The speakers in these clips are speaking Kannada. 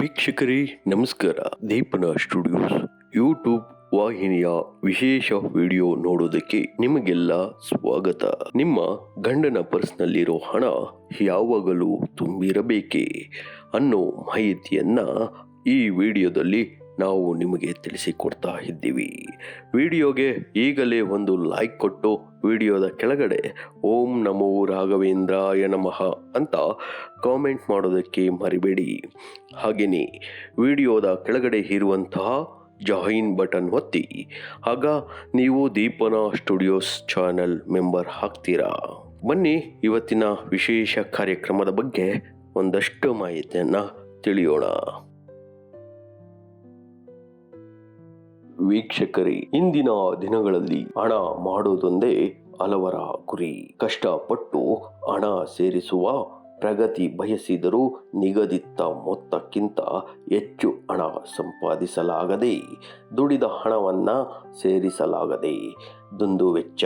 ವೀಕ್ಷಕರೇ, ನಮಸ್ಕಾರ. ದೀಪನ ಸ್ಟುಡಿಯೋಸ್, ಯೂಟ್ಯೂಬ್ ವಾಹಿನಿಯ ವಿಶೇಷ ವಿಡಿಯೋ ನೋಡೋದಕ್ಕೆ ನಿಮಗೆಲ್ಲ ಸ್ವಾಗತ. ನಿಮ್ಮ ಗಂಡನ ಪರ್ಸ್ನಲ್ಲಿರೋ ಹಣ ಯಾವಾಗಲೂ ತುಂಬಿರಬೇಕೇ ಅನ್ನೋ ಮಾಹಿತಿಯನ್ನ ಈ ವಿಡಿಯೋದಲ್ಲಿ ನಾವು ನಿಮಗೆ ತಿಳಿಸಿಕೊಡ್ತಾ ಇದ್ದೀವಿ. ವಿಡಿಯೋಗೆ ಈಗಲೇ ಒಂದು ಲೈಕ್ ಕೊಟ್ಟು ವಿಡಿಯೋದ ಕೆಳಗಡೆ ಓಂ ನಮೋ ರಾಘವೇಂದ್ರಾಯ ನಮಃ ಅಂತ ಕಾಮೆಂಟ್ ಮಾಡೋದಕ್ಕೆ ಮರಿಬೇಡಿ. ಹಾಗೆಯೇ ವಿಡಿಯೋದ ಕೆಳಗಡೆ ಇರುವಂತಹ ಜಾಯಿನ್ ಬಟನ್ ಒತ್ತಿ. ಆಗ ನೀವು ದೀಪನ ಸ್ಟುಡಿಯೋಸ್ ಚಾನೆಲ್ ಮೆಂಬರ್ ಹಾಕ್ತೀರಾ ಬನ್ನಿ, ಇವತ್ತಿನ ವಿಶೇಷ ಕಾರ್ಯಕ್ರಮದ ಬಗ್ಗೆ ಒಂದಷ್ಟು ಮಾಹಿತಿಯನ್ನು ತಿಳಿಯೋಣ. ವೀಕ್ಷಕರೇ, ಇಂದಿನ ದಿನಗಳಲ್ಲಿ ಹಣ ಮಾಡೋದೊಂದೇ ಹಲವರ ಗುರಿ ಕಷ್ಟಪಟ್ಟು ಹಣ ಸೇರಿಸುವ ಪ್ರಗತಿ ಬಯಸಿದರೂ ನಿಗದಿತ ಮೊತ್ತಕ್ಕಿಂತ ಹೆಚ್ಚು ಹಣ ಸಂಪಾದಿಸಲಾಗದೆ, ದುಡಿದ ಹಣವನ್ನು ಸೇರಿಸಲಾಗದೆ ದುಂದು ವೆಚ್ಚ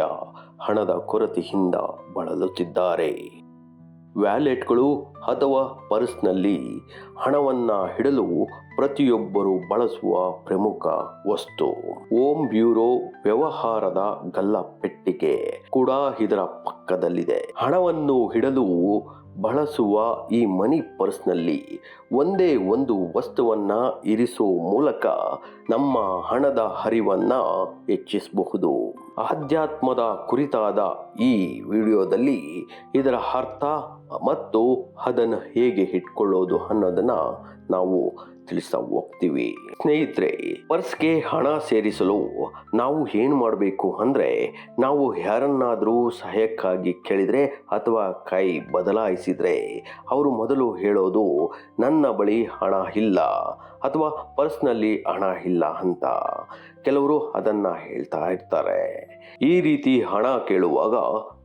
ಹಣದ ಕೊರತೆಯಿಂದ ಬಳಲುತ್ತಿದ್ದಾರೆ. ವ್ಯಾಲೆಟ್ಗಳು ಅಥವಾ ಪರ್ಸ್ನಲ್ಲಿ ಹಣವನ್ನು ಇಡಲು ಪ್ರತಿಯೊಬ್ಬರು ಬಳಸುವ ಪ್ರಮುಖ ವಸ್ತು. ಓಮ್ ಬ್ಯೂರೋ ವ್ಯವಹಾರದ ಗಲ್ಲಪೆಟ್ಟಿಗೆ ಕೂಡ ಇದರ ಪಕ್ಕದಲ್ಲಿದೆ. ಹಣವನ್ನು ಇಡಲು ಬಳಸುವ ಈ ಮನಿ ಪರ್ಸ್ನಲ್ಲಿ ಒಂದೇ ಒಂದು ವಸ್ತುವನ್ನ ಇರಿಸುವ ಮೂಲಕ ನಮ್ಮ ಹಣದ ಹರಿವನ್ನ ಹೆಚ್ಚಿಸಬಹುದು. ಆಧ್ಯಾತ್ಮದ ಕುರಿತಾದ ಈ ವಿಡಿಯೋದಲ್ಲಿ ಇದರ ಅರ್ಥ ಮತ್ತು ಅದನ್ನು ಹೇಗೆ ಇಟ್ಕೊಳ್ಳೋದು ಅನ್ನೋದನ್ನು ನಾವು ತಿಳಿಸ್ತಾ ಹೋಗ್ತೀವಿ. ಸ್ನೇಹಿತರೆ, ಪರ್ಸ್ಗೆ ಹಣ ಸೇರಿಸಲು ನಾವು ಏನು ಮಾಡಬೇಕು ಅಂದರೆ ನಾವು ಯಾರನ್ನಾದರೂ ಸಹಾಯಕ್ಕಾಗಿ ಕೇಳಿದರೆ ಅಥವಾ ಕೈ ಬದಲಾಯಿಸಿದರೆ, ಅವರು ಮೊದಲು ಹೇಳೋದು, ನನ್ನ ಬಳಿ ಹಣ ಇಲ್ಲ ಅಥವಾ ಪರ್ಸ್ನಲ್ಲಿ ಹಣ ಇಲ್ಲ ಅಂತ ಕೆಲವರು ಅದನ್ನ ಹೇಳ್ತಾ ಇರ್ತಾರೆ. ಈ ರೀತಿ ಹಣ ಕೇಳುವಾಗ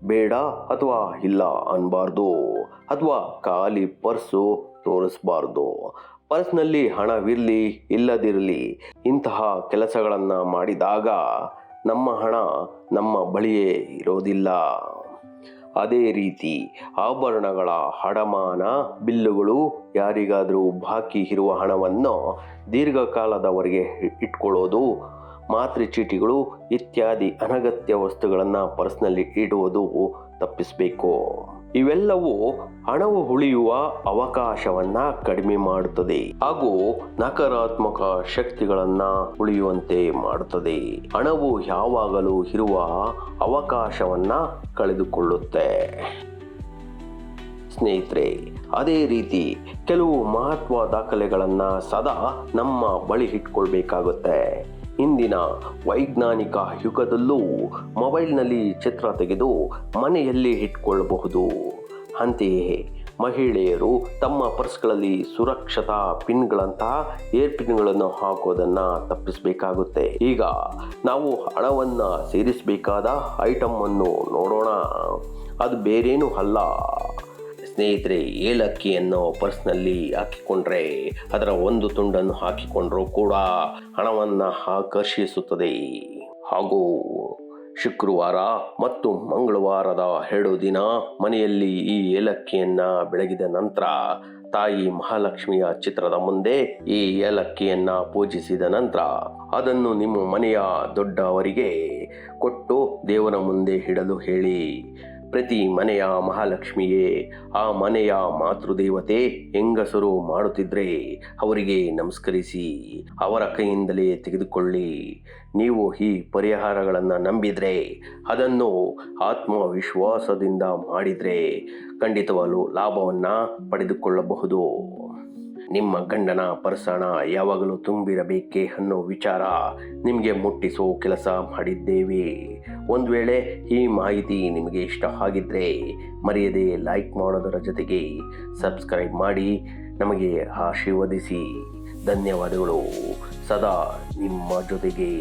ಬೇಡ ಅಥವಾ ಇಲ್ಲ ಅನ್ಬಾರ್ದು ಅಥವಾ ಖಾಲಿ ಪರ್ಸು ತೋರಿಸ್ಬಾರ್ದು. ಪರ್ಸ್ನಲ್ಲಿ ಹಣವಿರಲಿ, ಇಲ್ಲದಿರಲಿ, ಇಂತಹ ಕೆಲಸಗಳನ್ನು ಮಾಡಿದಾಗ ನಮ್ಮ ಹಣ ನಮ್ಮ ಬಳಿಯೇ ಇರೋದಿಲ್ಲ. ಅದೇ ರೀತಿ ಆಭರಣಗಳ ಅಡಮಾನ ಬಿಲ್ಲುಗಳು ಯಾರಿಗಾದರೂ ಬಾಕಿ ಇರುವ ಹಣವನ್ನು ದೀರ್ಘಕಾಲದವರೆಗೆ ಇಟ್ಕೊಳ್ಳೋದು ಮಾತ್ರೆ ಚೀಟಿಗಳು ಇತ್ಯಾದಿ ಅನಗತ್ಯ ವಸ್ತುಗಳನ್ನು ಪರ್ಸ್ನಲ್ಲಿ ಇಡುವುದು ತಪ್ಪಿಸಬೇಕು. ಇವೆಲ್ಲವೂ ಹಣವು ಉಳಿಯುವ ಅವಕಾಶವನ್ನ ಕಡಿಮೆ ಮಾಡುತ್ತದೆ. ಹಾಗೂ ನಕಾರಾತ್ಮಕ ಶಕ್ತಿಗಳನ್ನ ಉಳಿಯುವಂತೆ ಮಾಡುತ್ತದೆ. ಹಣವು ಯಾವಾಗಲೂ ಇರುವ ಅವಕಾಶವನ್ನ ಕಳೆದುಕೊಳ್ಳುತ್ತೆ. ಸ್ನೇಹಿತರೆ, ಅದೇ ರೀತಿ ಕೆಲವು ಮಹತ್ವ ದಾಖಲೆಗಳನ್ನು ಸದಾ ನಮ್ಮ ಬಳಿ ಇಟ್ಕೊಳ್ಬೇಕಾಗುತ್ತೆ. ಇಂದಿನ ವೈಜ್ಞಾನಿಕ ಯುಗದಲ್ಲೂ ಮೊಬೈಲ್ನಲ್ಲಿ ಚಿತ್ರ ತೆಗೆದು ಮನೆಯಲ್ಲಿ ಇಟ್ಕೊಳ್ಳಬಹುದು ಅಂತೆಯೇ ಮಹಿಳೆಯರು ತಮ್ಮ ಪರ್ಸ್ಗಳಲ್ಲಿ ಸುರಕ್ಷತಾ ಪಿನ್ಗಳಂತಹ ಏರ್ ಪಿನ್ಗಳನ್ನು ಹಾಕೋದನ್ನು ತಪ್ಪಿಸಬೇಕಾಗುತ್ತೆ. ಈಗ ನಾವು ಹಣವನ್ನು ಸೇರಿಸಬೇಕಾದ ಐಟಮ್ ಅನ್ನು ನೋಡೋಣ. ಅದು ಬೇರೇನೂ ಅಲ್ಲ. ಸ್ನೇಹಿತರೆ, ಏಲಕ್ಕಿಯನ್ನು ಪರ್ಸ್ನಲ್ಲಿ ಹಾಕಿಕೊಂಡ್ರೆ ಅದರ ಒಂದು ತುಂಡನ್ನು ಹಾಕಿಕೊಂಡರೂ ಕೂಡ ಹಣವನ್ನು ಆಕರ್ಷಿಸುತ್ತದೆ. ಹಾಗೂ ಶುಕ್ರವಾರ ಮತ್ತು ಮಂಗಳವಾರದ ಎರಡು ದಿನ ಮನೆಯಲ್ಲಿ ಈ ಏಲಕ್ಕಿಯನ್ನು ಬೆಳಗಿದ ನಂತರ ತಾಯಿ ಮಹಾಲಕ್ಷ್ಮಿಯ ಚಿತ್ರದ ಮುಂದೆ ಈ ಏಲಕ್ಕಿಯನ್ನ ಪೂಜಿಸಿದ ನಂತರ ಅದನ್ನು ನಿಮ್ಮ ಮನೆಯ ದೊಡ್ಡವರಿಗೆ ಕೊಟ್ಟು ದೇವರ ಮುಂದೆ ಇಡಲು ಹೇಳಿ. ಪ್ರತಿ ಮನೆಯ ಮಹಾಲಕ್ಷ್ಮಿಯೇ, ಆ ಮನೆಯ ಮಾತೃದೇವತೆ ಹೆಂಗಸರು ಮಾಡುತ್ತಿದ್ರೆ ಅವರಿಗೆ ನಮಸ್ಕರಿಸಿ, ಅವರ ಕೈಯಿಂದಲೇ ತೆಗೆದುಕೊಳ್ಳಿ. ನೀವು ಈ ಪರಿಹಾರಗಳನ್ನು ನಂಬಿದರೆ, ಅದನ್ನು ಆತ್ಮವಿಶ್ವಾಸದಿಂದ ಮಾಡಿದರೆ ಖಂಡಿತವಾಗಲೂ ಲಾಭವನ್ನು ಪಡೆದುಕೊಳ್ಳಬಹುದು. ನಿಮ್ಮ ಗಂಡನ ಪರ್ಸಣ ಯಾವಾಗಲೂ ತುಂಬಿರಬೇಕೆ ಅನ್ನೋ ವಿಚಾರ ನಿಮಗೆ ಮುಟ್ಟಿಸೋ ಕೆಲಸ ಮಾಡಿದ್ದೇವೆ. ಒಂದು ವೇಳೆ ಈ ಮಾಹಿತಿ ನಿಮಗೆ ಇಷ್ಟ ಆಗಿದ್ದರೆ ಮರೆಯದೆ ಲೈಕ್ ಮಾಡೋದರ ಜೊತೆಗೆ ಸಬ್ಸ್ಕ್ರೈಬ್ ಮಾಡಿ, ನಮಗೆ ಆಶೀರ್ವದಿಸಿ. ಧನ್ಯವಾದಗಳು. ಸದಾ ನಿಮ್ಮ ಜೊತೆಗೆ.